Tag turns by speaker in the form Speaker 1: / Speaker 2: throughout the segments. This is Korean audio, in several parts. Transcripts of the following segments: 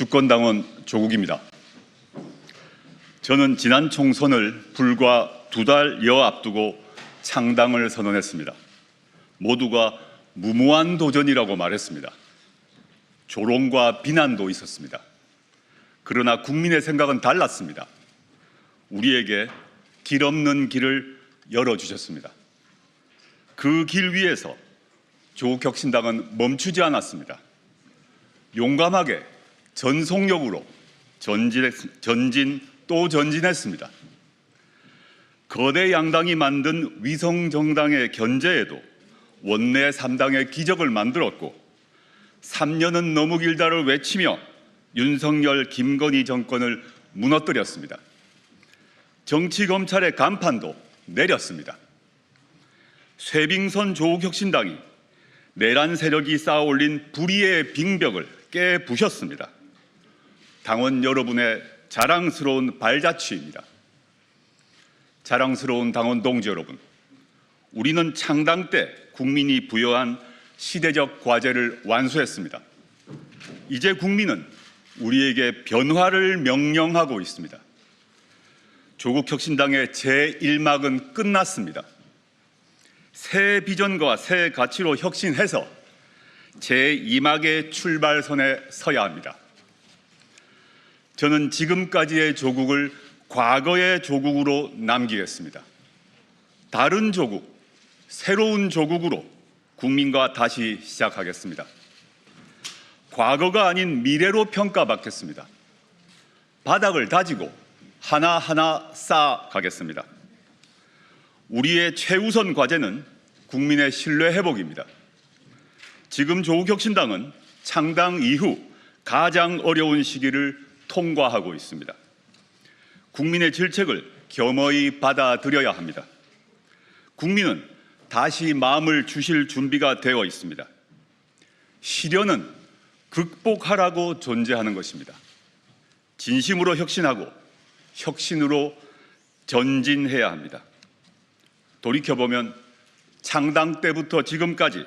Speaker 1: 주권당원 조국입니다. 저는 지난 총선을 불과 두 달여 앞두고 창당을 선언했습니다. 모두가 무모한 도전이라고 말했습니다. 조롱과 비난도 있었습니다. 그러나 국민의 생각은 달랐습니다. 우리에게 길 없는 길을 열어주셨습니다. 그 길 위에서 조국 혁신당은 멈추지 않았습니다. 용감하게 전속력으로 전진, 전진 또 전진했습니다. 거대 양당이 만든 위성 정당의 견제에도 원내 3당의 기적을 만들었고 3년은 너무 길다를 외치며 윤석열 김건희 정권을 무너뜨렸습니다. 정치 검찰의 간판도 내렸습니다. 쇄빙선 조국혁신당이 내란 세력이 쌓아올린 불의의 빙벽을 깨 부셨습니다. 당원 여러분의 자랑스러운 발자취입니다. 자랑스러운 당원 동지 여러분, 우리는 창당 때 국민이 부여한 시대적 과제를 완수했습니다. 이제 국민은 우리에게 변화를 명령하고 있습니다. 조국 혁신당의 제1막은 끝났습니다. 새 비전과 새 가치로 혁신해서 제2막의 출발선에 서야 합니다. 저는 지금까지의 조국을 과거의 조국으로 남기겠습니다. 다른 조국, 새로운 조국으로 국민과 다시 시작하겠습니다. 과거가 아닌 미래로 평가받겠습니다. 바닥을 다지고 하나하나 쌓아가겠습니다. 우리의 최우선 과제는 국민의 신뢰 회복입니다. 지금 조국혁신당은 창당 이후 가장 어려운 시기를 통과하고 있습니다. 국민의 질책을 겸허히 받아들여야 합니다. 국민은 다시 마음을 주실 준비가 되어 있습니다. 시련은 극복하라고 존재하는 것입니다. 진심으로 혁신하고 혁신으로 전진해야 합니다. 돌이켜보면 창당 때부터 지금까지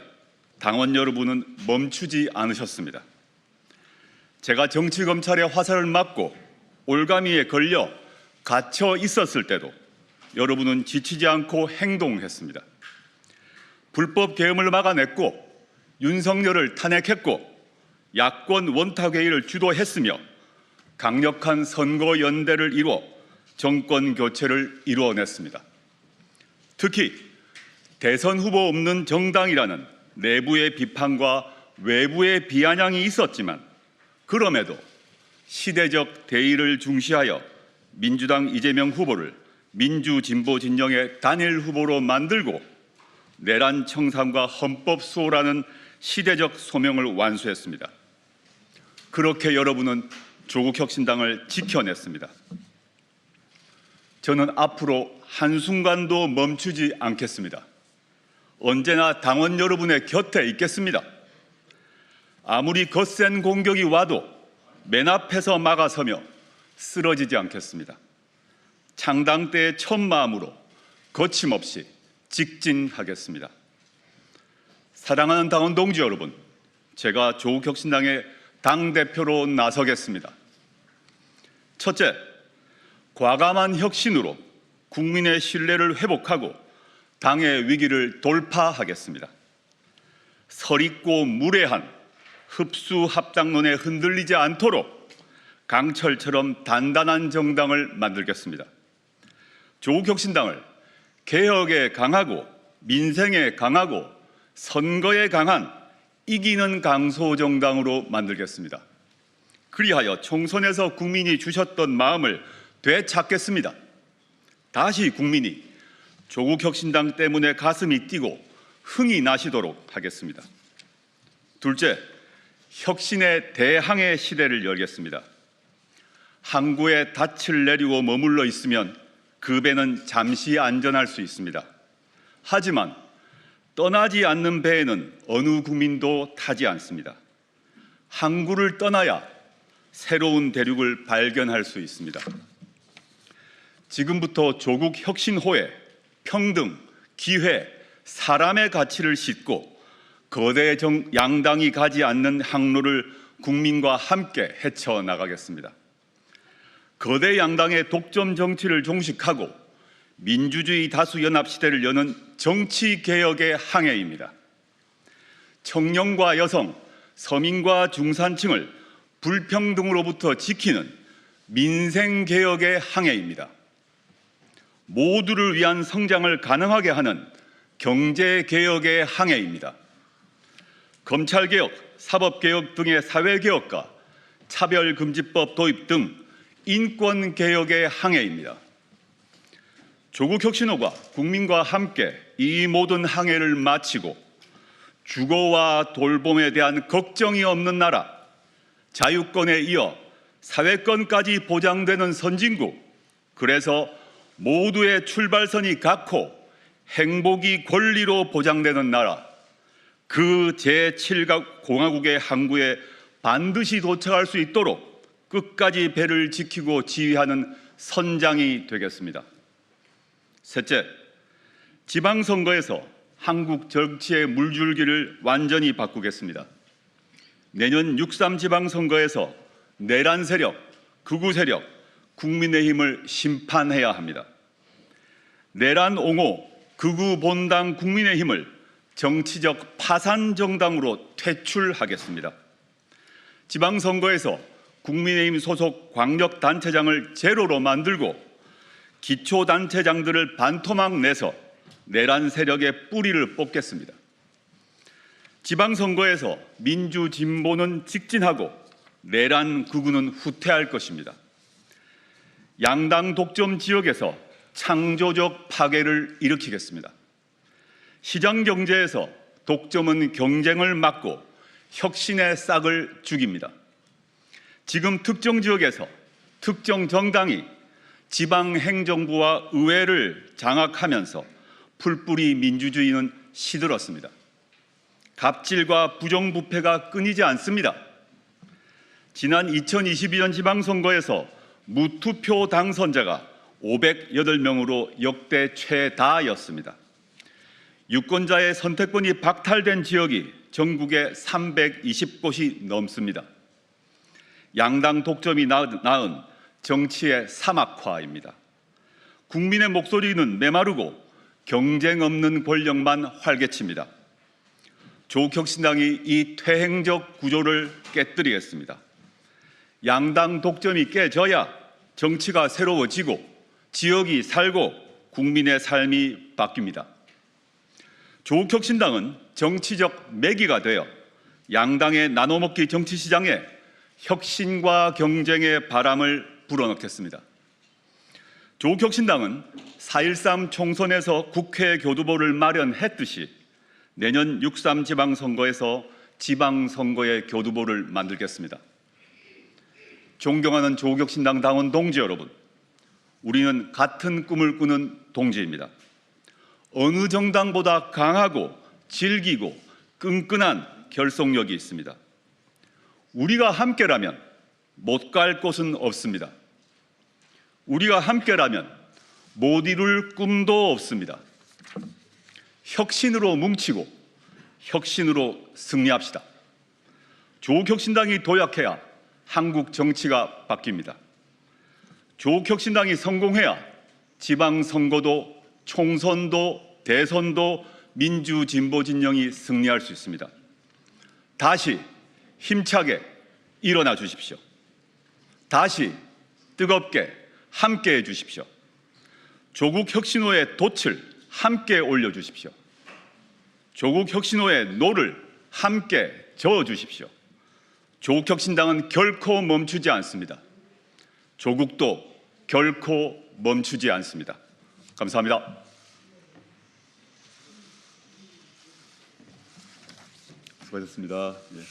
Speaker 1: 당원 여러분은 멈추지 않으셨습니다. 제가 정치검찰의 화살을 맞고 올가미에 걸려 갇혀 있었을 때도 여러분은 지치지 않고 행동했습니다. 불법 계엄을 막아냈고 윤석열을 탄핵했고 야권 원탁회의를 주도했으며 강력한 선거 연대를 이루어 정권 교체를 이루어냈습니다. 특히 대선 후보 없는 정당이라는 내부의 비판과 외부의 비아냥이 있었지만 그럼에도 시대적 대의를 중시하여 민주당 이재명 후보를 민주진보 진영의 단일 후보로 만들고 내란 청산과 헌법 수호라는 시대적 소명을 완수했습니다. 그렇게 여러분은 조국 혁신당을 지켜냈습니다. 저는 앞으로 한순간도 멈추지 않겠습니다. 언제나 당원 여러분의 곁에 있겠습니다. 아무리 거센 공격이 와도 맨 앞에서 막아서며 쓰러지지 않겠습니다. 창당 때의 첫 마음으로 거침없이 직진하겠습니다. 사랑하는 당원 동지 여러분, 제가 조국혁신당의 당대표로 나서겠습니다. 첫째, 과감한 혁신으로 국민의 신뢰를 회복하고 당의 위기를 돌파하겠습니다. 설있고 무례한 흡수 합당론에 흔들리지 않도록 강철처럼 단단한 정당을 만들겠습니다. 조국혁신당을 개혁에 강하고 민생에 강하고 선거에 강한 이기는 강소 정당으로 만들겠습니다. 그리하여 총선에서 국민이 주셨던 마음을 되찾겠습니다. 다시 국민이 조국혁신당 때문에 가슴이 뛰고 흥이 나시도록 하겠습니다. 둘째, 혁신의 대항해 시대를 열겠습니다. 항구에 닻을 내리고 머물러 있으면 그 배는 잠시 안전할 수 있습니다. 하지만 떠나지 않는 배에는 어느 국민도 타지 않습니다. 항구를 떠나야 새로운 대륙을 발견할 수 있습니다. 지금부터 조국 혁신호에 평등, 기회, 사람의 가치를 싣고 거대 정, 양당이 가지 않는 항로를 국민과 함께 헤쳐나가겠습니다. 거대 양당의 독점 정치를 종식하고 민주주의 다수 연합 시대를 여는 정치 개혁의 항해입니다. 청년과 여성, 서민과 중산층을 불평등으로부터 지키는 민생 개혁의 항해입니다. 모두를 위한 성장을 가능하게 하는 경제 개혁의 항해입니다. 검찰 개혁, 사법 개혁 등의 사회 개혁과 차별 금지법 도입 등 인권 개혁의 항해입니다. 조국 혁신호가 국민과 함께 이 모든 항해를 마치고 주거와 돌봄에 대한 걱정이 없는 나라, 자유권에 이어 사회권까지 보장되는 선진국, 그래서 모두의 출발선이 같고 행복이 권리로 보장되는 나라, 그 제7공화국의 항구에 반드시 도착할 수 있도록 끝까지 배를 지키고 지휘하는 선장이 되겠습니다. 셋째, 지방선거에서 한국 정치의 물줄기를 완전히 바꾸겠습니다. 내년 6.3 지방선거에서 내란 세력, 극우 세력, 국민의힘을 심판해야 합니다. 내란 옹호, 극우 본당 국민의힘을 정치적 파산 정당으로 퇴출하겠습니다. 지방선거에서 국민의힘 소속 광역단체장을 제로로 만들고 기초단체장들을 반토막 내서 내란 세력의 뿌리를 뽑겠습니다. 지방선거에서 민주진보는 직진하고 내란 극우는 후퇴할 것입니다. 양당 독점 지역에서 창조적 파괴를 일으키겠습니다. 시장 경제에서 독점은 경쟁을 막고 혁신의 싹을 죽입니다. 지금 특정 지역에서 특정 정당이 지방 행정부와 의회를 장악하면서 풀뿌리 민주주의는 시들었습니다. 갑질과 부정부패가 끊이지 않습니다. 지난 2022년 지방선거에서 무투표 당선자가 508명으로 역대 최다였습니다. 유권자의 선택권이 박탈된 지역이 전국에 320곳이 넘습니다. 양당 독점이 낳은 정치의 사막화입니다. 국민의 목소리는 메마르고 경쟁 없는 권력만 활개칩니다. 조국혁신당이 이 퇴행적 구조를 깨뜨리겠습니다. 양당 독점이 깨져야 정치가 새로워지고 지역이 살고 국민의 삶이 바뀝니다. 조국혁신당은 정치적 매기가 되어 양당의 나눠먹기 정치 시장에 혁신과 경쟁의 바람을 불어넣겠습니다. 조국혁신당은 4.13 총선에서 국회 교두보를 마련했듯이 내년 6.3 지방선거에서 지방선거의 교두보를 만들겠습니다. 존경하는 조국혁신당 당원 동지 여러분, 우리는 같은 꿈을 꾸는 동지입니다. 어느 정당보다 강하고 질기고 끈끈한 결속력이 있습니다. 우리가 함께라면 못 갈 곳은 없습니다. 우리가 함께라면 못 이룰 꿈도 없습니다. 혁신으로 뭉치고 혁신으로 승리합시다. 조국혁신당이 도약해야 한국 정치가 바뀝니다. 조국혁신당이 성공해야 지방선거도 총선도 대선도 민주 진보 진영이 승리할 수 있습니다. 다시 힘차게 일어나 주십시오. 다시 뜨겁게 함께 해 주십시오. 조국 혁신호의 돛을 함께 올려 주십시오. 조국 혁신호의 노를 함께 저어 주십시오. 조국 혁신당은 결코 멈추지 않습니다. 조국도 결코 멈추지 않습니다. 감사합니다. 수고하셨습니다. 예.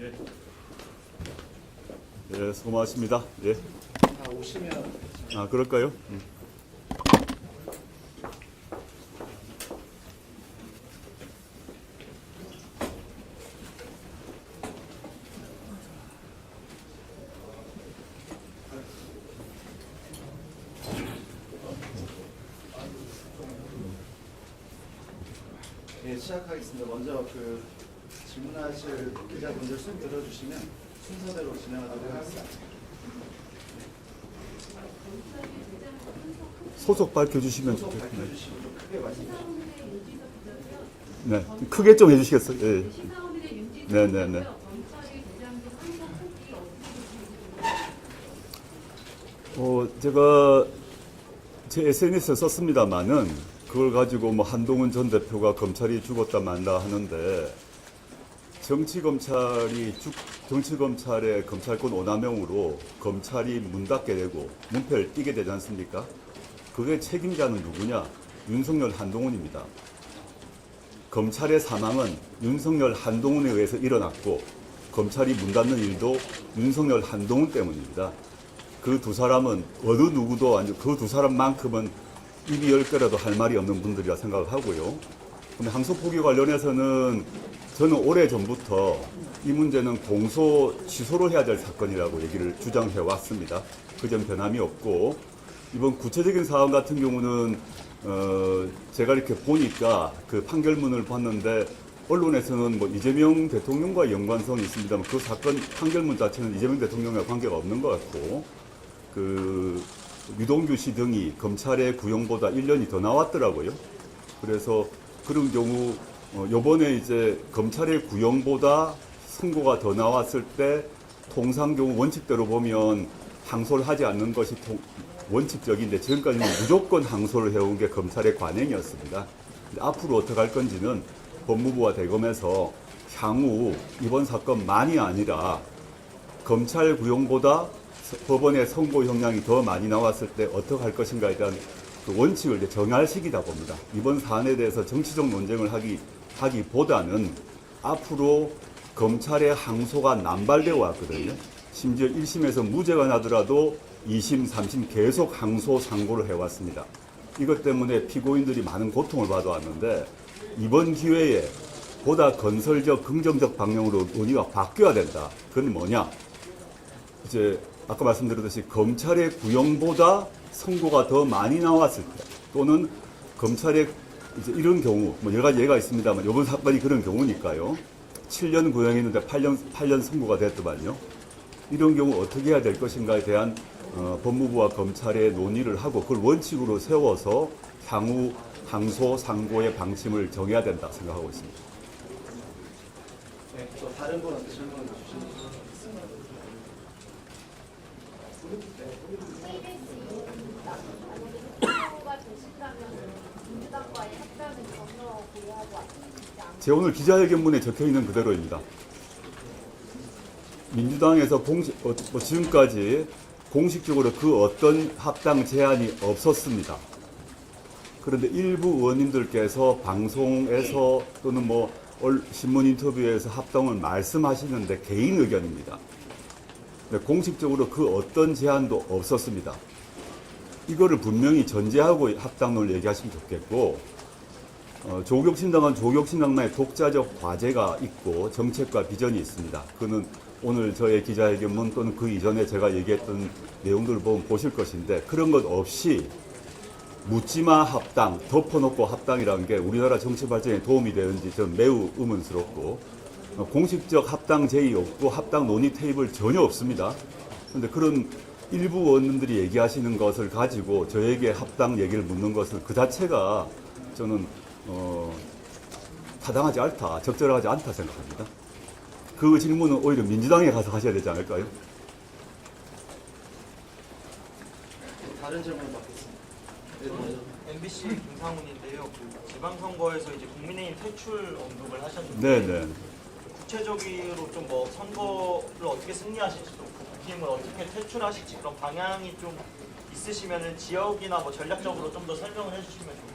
Speaker 1: 예. 예, 많으십니다. 예.
Speaker 2: 다 오시면
Speaker 1: 아 그럴까요? 음.
Speaker 2: 네, 시작하겠습니다. 먼저 그 질문하실 기자분들 손 들어주시면 순서대로 진행하도록 하겠습니다.
Speaker 1: 소속 밝혀주시면
Speaker 2: 소속
Speaker 1: 좋겠네요.
Speaker 2: 밝혀주시고 좀 크게 말씀해.
Speaker 1: 네, 크게 좀 해주시겠어요? 예. 네, 네, 네.
Speaker 3: 어,
Speaker 1: 제가 제 SNS에 썼습니다만은 그걸 가지고 뭐 한동훈 전 대표가 검찰이 죽었다 만다 하는데 정치 검찰이 죽 정치 검찰의 검찰권 오남용으로 검찰이 문 닫게 되고 문패를 띄게 되지 않습니까? 그게 책임자는 누구냐? 윤석열 한동훈입니다. 검찰의 사망은 윤석열 한동훈에 의해서 일어났고 검찰이 문 닫는 일도 윤석열 한동훈 때문입니다. 그 두 사람은 어느 누구도 아니고 그 두 사람만큼은 입이 열 개라도 할 말이 없는 분들이라 생각을 하고요. 근데 항소 포기 관련해서는 저는 오래 전부터 이 문제는 공소 취소를 해야 될 사건이라고 얘기를 주장해 왔습니다. 그 점 변함이 없고 이번 구체적인 사안 같은 경우는 어 제가 이렇게 보니까 그 판결문을 봤는데 언론에서는 뭐 이재명 대통령과 연관성이 있습니다만 그 사건 판결문 자체는 이재명 대통령과 관계가 없는 것 같고 그 유동규 씨 등이 검찰의 구형보다 1년이 더 나왔더라고요. 그래서 그런 경우 어, 요번에 이제 검찰의 구형보다 선고가 더 나왔을 때 통상 경우 원칙대로 보면 항소를 하지 않는 것이 통- 원칙적인데 지금까지는 무조건 항소를 해온 게 검찰의 관행이었습니다. 앞으로 어떻게 할 건지는 법무부와 대검에서 향후 이번 사건만이 아니라 검찰 구형보다 서- 법원의 선고 형량이 더 많이 나왔을 때 어떻게 할 것인가에 대한 그 원칙을 정할 시기다 봅니다. 이번 사안에 대해서 정치적 논쟁을 하기, 하기보다는 앞으로 검찰의 항소가 남발되어 왔거든요. 심지어 1심에서 무죄가 나더라도 2심, 3심 계속 항소 상고를 해왔습니다. 이것 때문에 피고인들이 많은 고통을 받아왔는데 이번 기회에 보다 건설적, 긍정적 방향으로 논의가 바뀌어야 된다. 그건 뭐냐? 이제 아까 말씀드렸듯이 검찰의 구형보다 선고가 더 많이 나왔을 때 또는 검찰의 이제 이런 경우 뭐 여러 가지 예가 있습니다만 이번 사건이 그런 경우니까요. 7년 구형했는데 8년 8년 선고가 됐더만요. 이런 경우 어떻게 해야 될 것인가에 대한 어, 법무부와 검찰의 논의를 하고 그걸 원칙으로 세워서 향후 항소 상고의 방침을 정해야 된다 생각하고 있습니다.
Speaker 2: 네, 또 다른 분한테 질문 주시죠.
Speaker 3: 후보가 되신다면 민주당과의 협상은 전혀 고려하지 않습니다.
Speaker 1: 제 오늘 기자회견문에 적혀 있는 그대로입니다. 민주당에서 공식, 어, 뭐 지금까지 공식적으로 그 어떤 합당 제안이 없었습니다. 그런데 일부 의원님들께서 방송에서 또는 뭐 얼- 신문 인터뷰에서 합당을 말씀하시는데 개인 의견입니다. 공식적으로 그 어떤 제안도 없었습니다. 이거를 분명히 전제하고 합당론을 얘기하시면 좋겠고, 어, 조국신당은 조국신당만의 독자적 과제가 있고 정책과 비전이 있습니다. 그는 오늘 저의 기자회견문 또는 그 이전에 제가 얘기했던 내용들을 보면 보실 것인데 그런 것 없이 묻지마 합당, 덮어놓고 합당이라는 게 우리나라 정치 발전에 도움이 되는지 저는 매우 의문스럽고 어, 공식적 합당 제의 없고 합당 논의 테이블 전혀 없습니다. 그런데 그런 일부 의원님들이 얘기하시는 것을 가지고 저에게 합당 얘기를 묻는 것은 그 자체가 저는 어, 타당하지 않다, 적절하지 않다 생각합니다. 그 질문은 오히려 민주당에 가서 하셔야 되지 않을까요?
Speaker 2: 또 다른 질문 받겠습니다. 네, 먼저.
Speaker 4: MBC 김상훈인데요. 그 지방선거에서 이제 국민의힘 퇴출 언급을 하셨는데
Speaker 1: 네, 네.
Speaker 4: 구체적으로 좀 뭐 선거를 어떻게 승리하실지 또 국힘을 어떻게 퇴출하실지 그런 방향이 좀 있으시면은 지역이나 뭐 전략적으로 좀 더 설명을 해주시면 같습니다.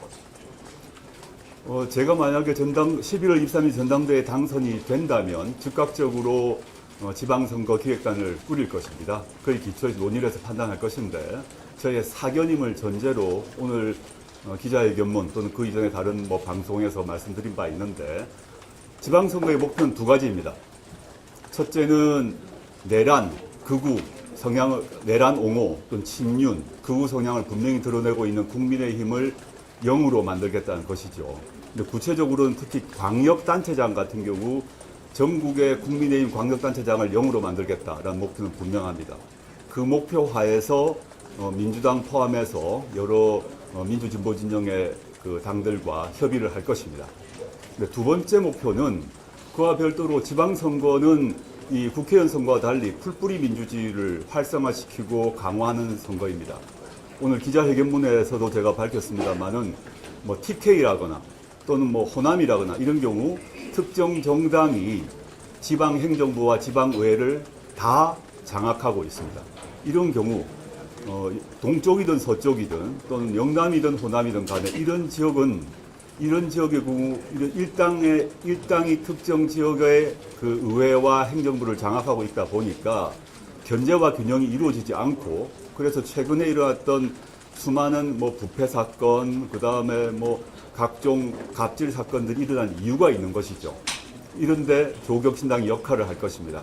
Speaker 1: 어, 제가 만약에 전당 11월 23일 전당대회 당선이 된다면 즉각적으로 어, 지방선거 기획단을 꾸릴 것입니다. 그의 기초에서 논의를 해서 판단할 것인데 저의 사견임을 전제로 오늘 어, 기자회견문 또는 그 이전에 다른 뭐 방송에서 말씀드린 바 있는데 지방선거의 목표는 두 가지입니다. 첫째는 내란, 극우 성향을 내란 옹호 또는 친윤, 극우 성향을 분명히 드러내고 있는 국민의힘을 영으로 만들겠다는 것이죠. 근데 구체적으로는 특히 광역단체장 같은 경우 전국의 국민의힘 광역단체장을 영으로 만들겠다라는 목표는 분명합니다. 그 목표 하에서 어, 민주당 포함해서 여러 어, 민주진보 진영의 그 당들과 협의를 할 것입니다. 두 번째 목표는 그와 별도로 지방선거는 이 국회의원 선거와 달리 풀뿌리 민주주의를 활성화시키고 강화하는 선거입니다. 오늘 기자회견문에서도 제가 밝혔습니다만은 뭐 TK라거나 또는 뭐 호남이라거나 이런 경우 특정 정당이 지방 행정부와 지방 의회를 다 장악하고 있습니다. 이런 경우 어, 동쪽이든 서쪽이든 또는 영남이든 호남이든 간에 이런 지역은 이런 지역의 경우 이런 일당의 일당이 특정 지역의 그 의회와 행정부를 장악하고 있다 보니까 견제와 균형이 이루어지지 않고 그래서 최근에 일어났던 수많은 뭐 부패 사건 그 다음에 뭐 각종 갑질 사건들이 일어난 이유가 있는 것이죠. 이런데 조국신당이 역할을 할 것입니다.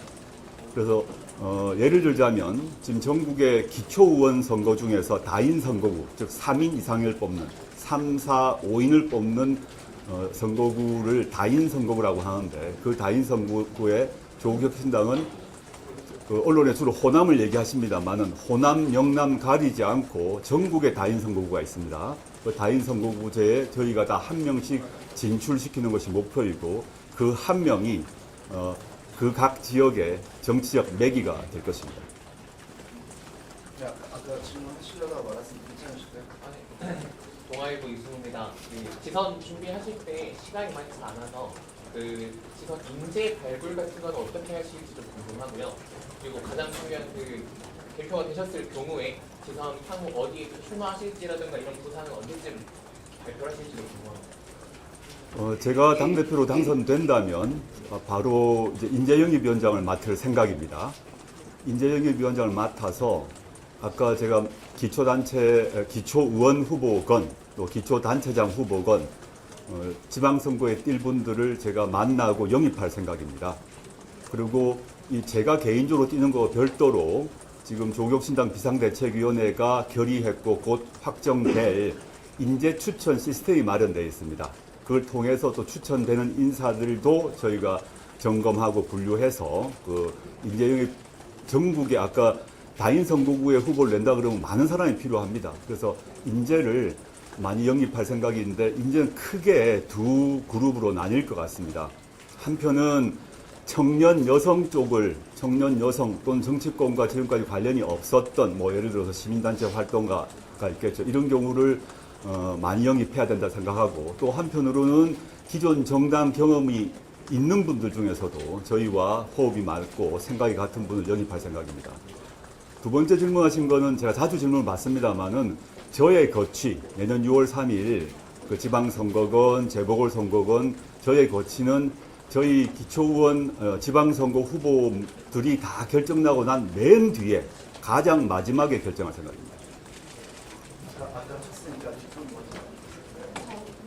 Speaker 1: 그래서 어, 예를 들자면 지금 전국의 기초의원 선거 중에서 다인 선거구, 즉 3인 이상을 뽑는 3, 4, 5인을 뽑는 어, 선거구를 다인 선거구라고 하는데 그 다인 선거구에 조국혁신당은 그 언론에 주로 호남을 얘기하십니다만은 호남, 영남 가리지 않고 전국에 다인 선거구가 있습니다. 그 다인 선거구제에 저희가 다 한 명씩 진출시키는 것이 목표이고 그 한 명이 어, 그 각 지역의 정치적 매기가 될 것입니다.
Speaker 2: 네, 아까, 질문하시려다가 말았으면 괜찮으실까요?
Speaker 5: 아니, 동아일보 이승 우입니다. 그 지선 준비하실 때 시간이 많지 않아서 그 지선 인재 발굴 같은 건 어떻게 하실지 좀 궁금하고요. 그리고 가장 중요한 그 대표가 되셨을 경우에 지선 향후 어디에 출마하실지라든가 이런 부상은 언제쯤 발표를 하실지도 궁금합니다.
Speaker 1: 어, 제가 당대표로 당선된다면 어, 바로 이제 인재영입위원장을 맡을 생각입니다. 인재영입위원장을 맡아서 아까 제가 기초단체, 에, 기초의원 후보건 또 기초단체장 후보건 어, 지방선거에 뛸 분들을 제가 만나고 영입할 생각입니다. 그리고 이 제가 개인적으로 뛰는 거 별도로 지금 조국신당 비상대책위원회가 결의했고 곧 확정될 인재 추천 시스템이 마련되어 있습니다. 그걸 통해서 또 추천되는 인사들도 저희가 점검하고 분류해서 그 인재 영입 전국에 아까 다인 선거구에 후보를 낸다 그러면 많은 사람이 필요합니다. 그래서 인재를 많이 영입할 생각인데 인재는 크게 두 그룹으로 나뉠 것 같습니다. 한편은 청년 여성 쪽을 청년 여성 또는 정치권과 지금까지 관련이 없었던 뭐 예를 들어서 시민단체 활동가가 있겠죠. 이런 경우를 어, 많이 영입해야 된다 생각하고 또 한편으로는 기존 정당 경험이 있는 분들 중에서도 저희와 호흡이 맞고 생각이 같은 분을 영입할 생각입니다. 두 번째 질문하신 거는 제가 자주 질문을 받습니다만은 저의 거취 내년 6월 3일 그 지방선거건 재보궐선거건 저의 거취는 저희 기초의원 어, 지방선거 후보들이 다 결정나고 난 맨 뒤에 가장 마지막에 결정할 생각입니다.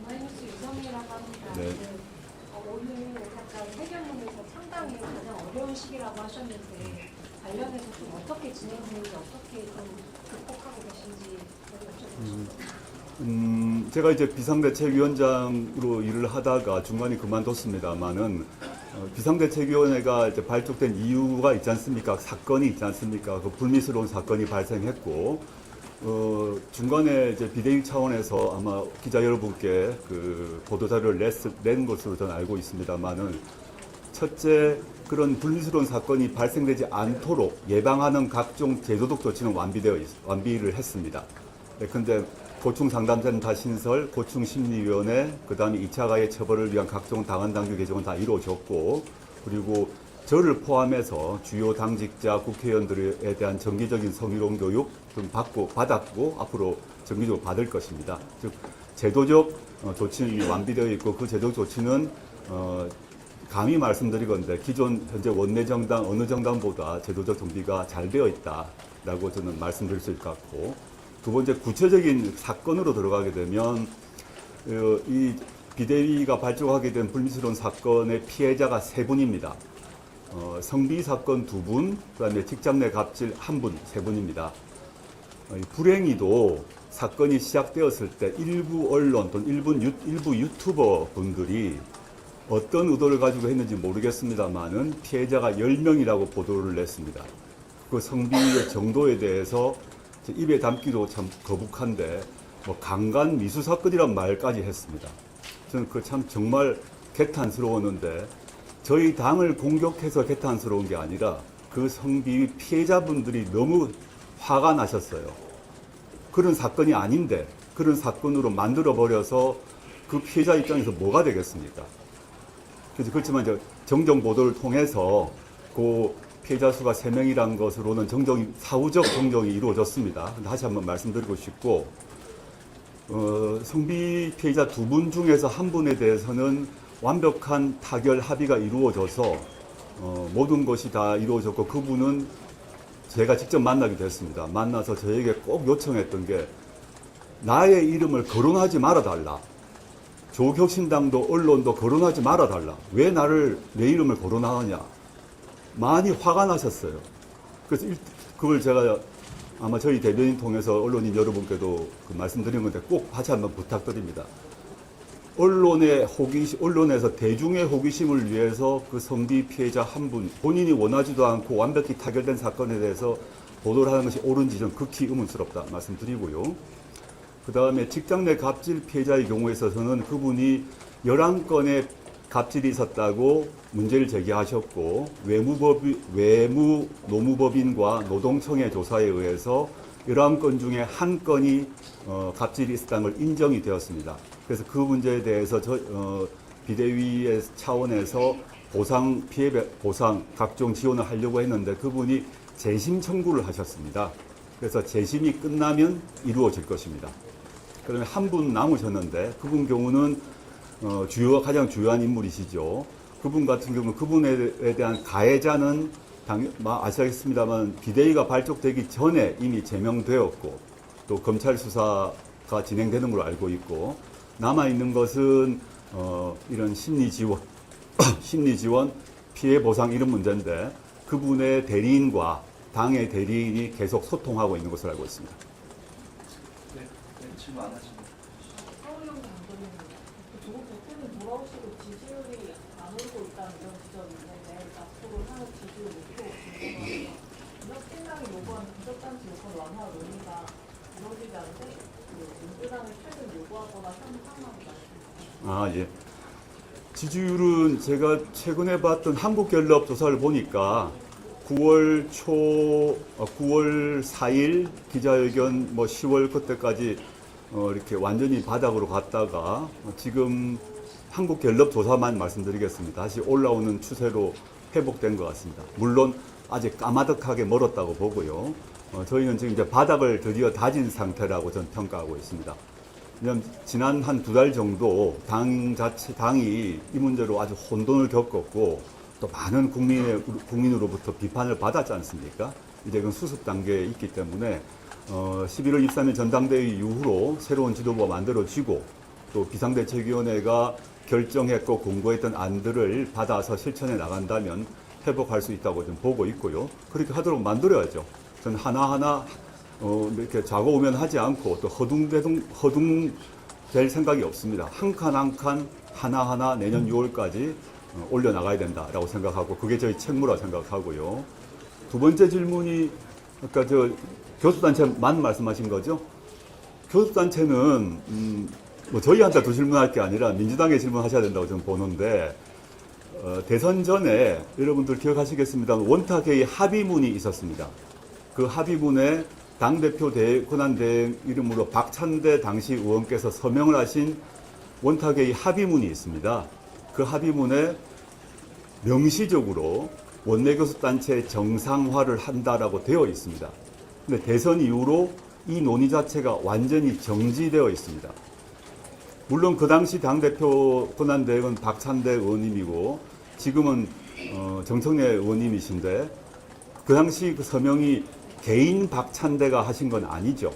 Speaker 3: 마이너스 유성이라고 합니다.
Speaker 1: 네.
Speaker 3: 그, 어, 오늘 약간 회견문에서 상당히 가장 어려운 시기라고 하셨는데 관련해서 좀 어떻게 진행되는지 어떻게 좀 여쭤보고
Speaker 1: 음, 제가 이제 비상대책위원장으로 일을 하다가 중간에 그만뒀습니다만은 어, 비상대책위원회가 이제 발족된 이유가 있지 않습니까? 사건이 있지 않습니까? 그 불미스러운 사건이 발생했고 어, 중간에 이제 비대위 차원에서 아마 기자 여러분께 그 보도자료를 냈, 낸 것으로 저는 알고 있습니다만은 첫째 그런 불미스러운 사건이 발생되지 않도록 예방하는 각종 제도적 조치는 완비되어 있, 완비를 했습니다. 네, 근데 고충 상담센터 신설, 고충 심리위원회, 그다음에 2차 가해 처벌을 위한 각종 당원 당규 개정은 다 이루어졌고 그리고 저를 포함해서 주요 당직자 국회의원들에 대한 정기적인 성희롱 교육 등 받고 받았고 앞으로 정기적으로 받을 것입니다. 즉 제도적 어, 조치는 완비되어 있고 그 제도적 조치는 어, 감히 말씀드리건데 기존 현재 원내 정당 어느 정당보다 제도적 준비가 잘 되어 있다라고 저는 말씀드릴 수 있을 것 같고 두 번째 구체적인 사건으로 들어가게 되면 어, 이 비대위가 발족하게 된 불미스러운 사건의 피해자가 세 분입니다. 어, 성비 사건 두 분, 그다음에 직장 내 갑질 한 분, 세 분입니다. 어, 이 불행히도 사건이 시작되었을 때 일부 언론 또는 일부, 유, 일부 유튜버 분들이 어떤 의도를 가지고 했는지 모르겠습니다만은 피해자가 10명이라고 보도를 냈습니다. 그 성비의 정도에 대해서 제 입에 담기도 참 거북한데 뭐 강간 미수 사건이란 말까지 했습니다. 저는 그 참 정말 개탄스러웠는데 저희 당을 공격해서 개탄스러운 게 아니라 그 성비 피해자분들이 너무 화가 나셨어요. 그런 사건이 아닌데 그런 사건으로 만들어 버려서 그 피해자 입장에서 뭐가 되겠습니까? 그래서 그렇지만 이제 정정 보도를 통해서 그 피해자 수가 3명이란 것으로는 정정이, 사후적 정정이 이루어졌습니다. 다시 한번 말씀드리고 싶고, 어, 성비 피해자 두 분 중에서 한 분에 대해서는 완벽한 타결 합의가 이루어져서 어, 모든 것이 다 이루어졌고 그분은 제가 직접 만나게 됐습니다. 만나서 저에게 꼭 요청했던 게 나의 이름을 거론하지 말아달라. 조혁신당도 언론도 거론하지 말아달라. 왜 나를 내 이름을 거론하느냐. 많이 화가 나셨어요. 그래서 일- 그걸 제가 아마 저희 대변인 통해서 언론인 여러분께도 그 말씀드린 건데 꼭 다시 한번 부탁드립니다. 언론의 호기심, 언론에서 대중의 호기심을 위해서 그 성비 피해자 한 분, 본인이 원하지도 않고 완벽히 타결된 사건에 대해서 보도를 하는 것이 옳은지 좀 극히 의문스럽다 말씀드리고요. 그 다음에 직장 내 갑질 피해자의 경우에 있어서는 그분이 11건의 갑질이 있었다고 문제를 제기하셨고 외무법이, 외무 노무법인과 노동청의 조사에 의해서 11건 중에 한 건이 어, 갑질이 있었다는 걸 인정이 되었습니다. 그래서 그 문제에 대해서 저, 어, 비대위의 차원에서 보상, 피해 배- 보상, 각종 지원을 하려고 했는데 그분이 재심 청구를 하셨습니다. 그래서 재심이 끝나면 이루어질 것입니다. 그다음에 한분 남으셨는데 그분 경우는 어, 주요 가장 주요한 인물이시죠. 그분 같은 경우는 그분에 대한 가해자는 당, 마- 아시겠습니다만 비대위가 발족되기 전에 이미 제명되었고 또 검찰 수사가 진행되는 걸로 알고 있고 남아 있는 것은 어, 이런 심리 지원, 심리 지원, 피해 보상 이런 문제인데 그분의 대리인과 당의 대리인이 계속 소통하고 있는 것으로 알고 있습니다.
Speaker 2: 질문 안
Speaker 6: 많습니다.
Speaker 1: 아, 예. 지지율은 제가 최근에 봤던 한국갤럽 조사를 보니까 9월 초, 어, 9월 4일 기자회견 뭐 10월 그때까지 어, 이렇게 완전히 바닥으로 갔다가 어, 지금 한국 갤럽 조사만 말씀드리겠습니다. 다시 올라오는 추세로 회복된 것 같습니다. 물론 아직 까마득하게 멀었다고 보고요. 어, 저희는 지금 이제 바닥을 드디어 다진 상태라고 전 평가하고 있습니다. 왜냐하면 지난 한 두 달 정도 당 자체 당이 이 문제로 아주 혼돈을 겪었고 또 많은 국민의 국민으로부터 비판을 받았지 않습니까? 이제 그 수습 단계에 있기 때문에 어, 11월 23일 전당대회 이후로 새로운 지도부가 만들어지고 또 비상대책위원회가 결정했고 공고했던 안들을 받아서 실천해 나간다면 회복할 수 있다고 좀 보고 있고요. 그렇게 하도록 만들어야죠. 저는 하나하나 어, 이렇게 좌고우면 하지 않고 또 허둥대둥, 허둥 될 생각이 없습니다. 한 칸 한 칸 하나하나 내년 6월까지 어, 올려나가야 된다라고 생각하고 그게 저희 책무라 생각하고요. 두 번째 질문이 아까 저 교섭단체만 말씀하신 거죠? 교섭단체는 음, 뭐 저희한테 두 질문할 게 아니라 민주당에 질문하셔야 된다고 저는 보는데 어, 대선 전에 여러분들 기억하시겠습니다만 원탁회의 합의문이 있었습니다. 그 합의문에 당대표 대, 권한대행 이름으로 박찬대 당시 의원께서 서명을 하신 원탁회의 합의문이 있습니다. 그 합의문에 명시적으로 원내교섭단체 정상화를 한다라고 되어 있습니다. 근데 대선 이후로 이 논의 자체가 완전히 정지되어 있습니다. 물론 그 당시 당대표 권한대행은 박찬대 의원님이고 지금은 어, 정청래 의원님이신데 그 당시 그 서명이 개인 박찬대가 하신 건 아니죠.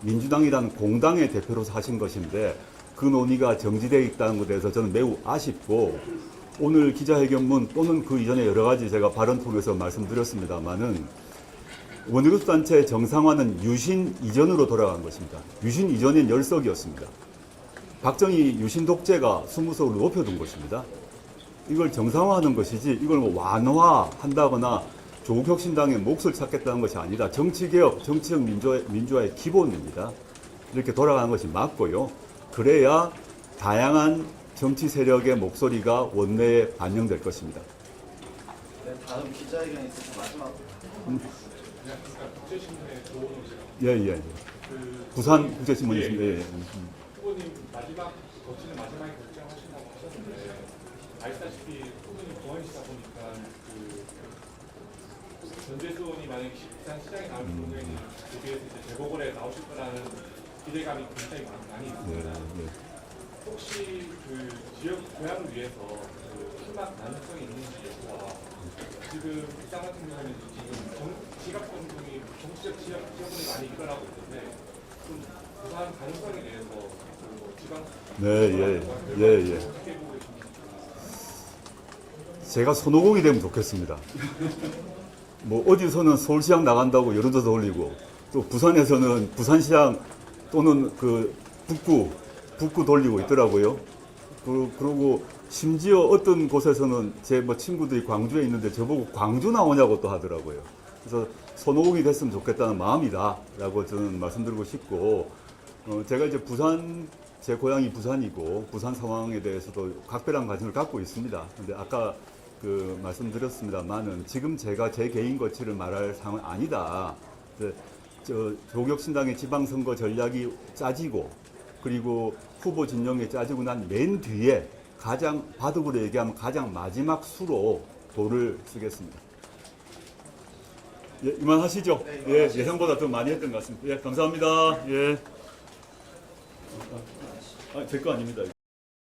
Speaker 1: 민주당이라는 공당의 대표로서 하신 것인데 그 논의가 정지되어 있다는 것에 대해서 저는 매우 아쉽고 오늘 기자회견문 또는 그 이전에 여러 가지 제가 발언 통해서 말씀드렸습니다만은 원내교섭 단체 정상화는 유신 이전으로 돌아간 것입니다. 유신 이전엔 열석이었습니다. 박정희 유신 독재가 스무석을 높여둔 것입니다. 이걸 정상화하는 것이지 이걸 뭐 완화한다거나 조국혁신당의 몫을 찾겠다는 것이 아니다. 정치개혁, 정치적 민주화, 민주화 의 기본입니다. 이렇게 돌아가는 것이 맞고요. 그래야 다양한 정치 세력의 목소리가 원내에 반영될 것입니다.
Speaker 2: 네, 다음 기자회견 있으신 마지막
Speaker 1: 예, 예. 예. 부산 국제신문이 있습니다. 예, 예.
Speaker 7: 후보님 마지막 거치는 마지막에 결정하신다고 하셨는데 알다시피 후보님 공원이시다 보니까 그 전재수 의원이 만약에 부산 시장에 나올 경우에는 거기에서 이제 재보궐에 나오실 거라는 기대감이 굉장히 많- 많이
Speaker 1: 예,
Speaker 7: 있습니다.
Speaker 1: 예.
Speaker 7: 혹시 그 지역 고향을 위해서 그 희망 가능성이 있는지 여부와 지금 부산 같은 경우는 지금 정, 지각 공동이 정치적 지역 지역을 많이 일어나고 있는데 좀 부산 가능성에 대해서 그뭐 지방
Speaker 1: 네, 예, 예, 예.
Speaker 7: 어떻게 보고 계십니까?
Speaker 1: 제가 손오공이 되면 좋겠습니다. 뭐 어디서는 서울시장 나간다고 여론조사 올리고 또 부산에서는 부산시장 또는 그 북구 북구 돌리고 있더라고요. 그, 그리고 심지어 어떤 곳에서는 제 뭐 친구들이 광주에 있는데 저보고 광주 나오냐고 또 하더라고요. 그래서 손오공이 됐으면 좋겠다는 마음이다라고 저는 말씀드리고 싶고 어, 제가 이제 부산 제 고향이 부산이고 부산 상황에 대해서도 각별한 관심을 갖고 있습니다. 근데 아까 그 말씀드렸습니다만은 지금 제가 제 개인 거취를 말할 상황은 아니다. 저 조국혁신당의 지방선거 전략이 짜지고 그리고 후보 진영이 짜지고 난 맨 뒤에 가장 바둑으로 얘기하면 가장 마지막 수로 돌을 쓰겠습니다. 예, 이만하시죠?
Speaker 2: 네,
Speaker 1: 예,
Speaker 2: 이만하시죠.
Speaker 1: 예상보다 더 많이 했던 것 같습니다. 예, 감사합니다. 예. 아, 제거 아닙니다. 이거.